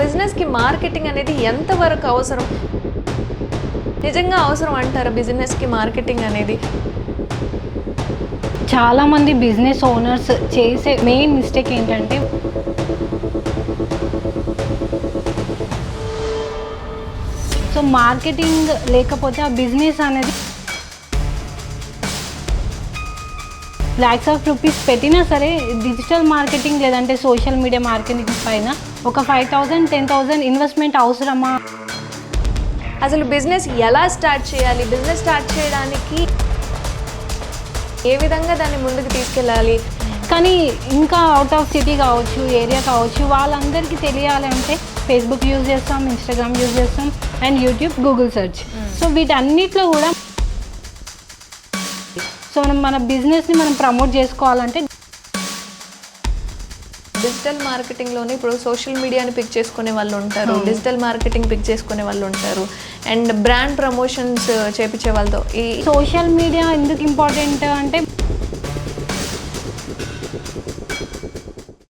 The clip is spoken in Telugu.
బిజినెస్కి మార్కెటింగ్ అనేది ఎంతవరకు అవసరం? నిజంగా అవసరం అంటారా బిజినెస్కి మార్కెటింగ్ అనేది? చాలామంది బిజినెస్ ఓనర్స్ చేసే మెయిన్ మిస్టేక్ ఏంటంటే సో మార్కెటింగ్ లేకపోతే ఆ బిజినెస్ అనేది ల్యాక్స్ ఆఫ్ రూపీస్ పెట్టినా సరే డిజిటల్ మార్కెటింగ్ లేదంటే సోషల్ మీడియా మార్కెటింగ్ పైన ఒక five thousand ten thousand investment అవసరమా? అసలు బిజినెస్ ఎలా స్టార్ట్ చేయాలి? బిజినెస్ స్టార్ట్ చేయడానికి ఏ విధంగా దాన్ని ముందుకు తీసుకెళ్ళాలి? కానీ ఇంకా అవుట్ ఆఫ్ సిటీ కావచ్చు ఏరియా కావచ్చు వాళ్ళందరికీ తెలియాలంటే ఫేస్బుక్ యూజ్ చేస్తాం ఇన్స్టాగ్రామ్ యూజ్ చేస్తాం and YouTube Google search so వీటన్నిటిలో కూడా సో మనం మన బిజినెస్ని మనం ప్రమోట్ చేసుకోవాలంటే డిజిటల్ మార్కెటింగ్లోనే ఇప్పుడు సోషల్ మీడియాని పిక్ చేసుకునే వాళ్ళు ఉంటారు డిజిటల్ మార్కెటింగ్ పిక్ చేసుకునే వాళ్ళు ఉంటారు. అండ్ బ్రాండ్ ప్రమోషన్స్ చేపించే వాళ్ళతో ఈ సోషల్ మీడియా ఎందుకు ఇంపార్టెంట్ అంటే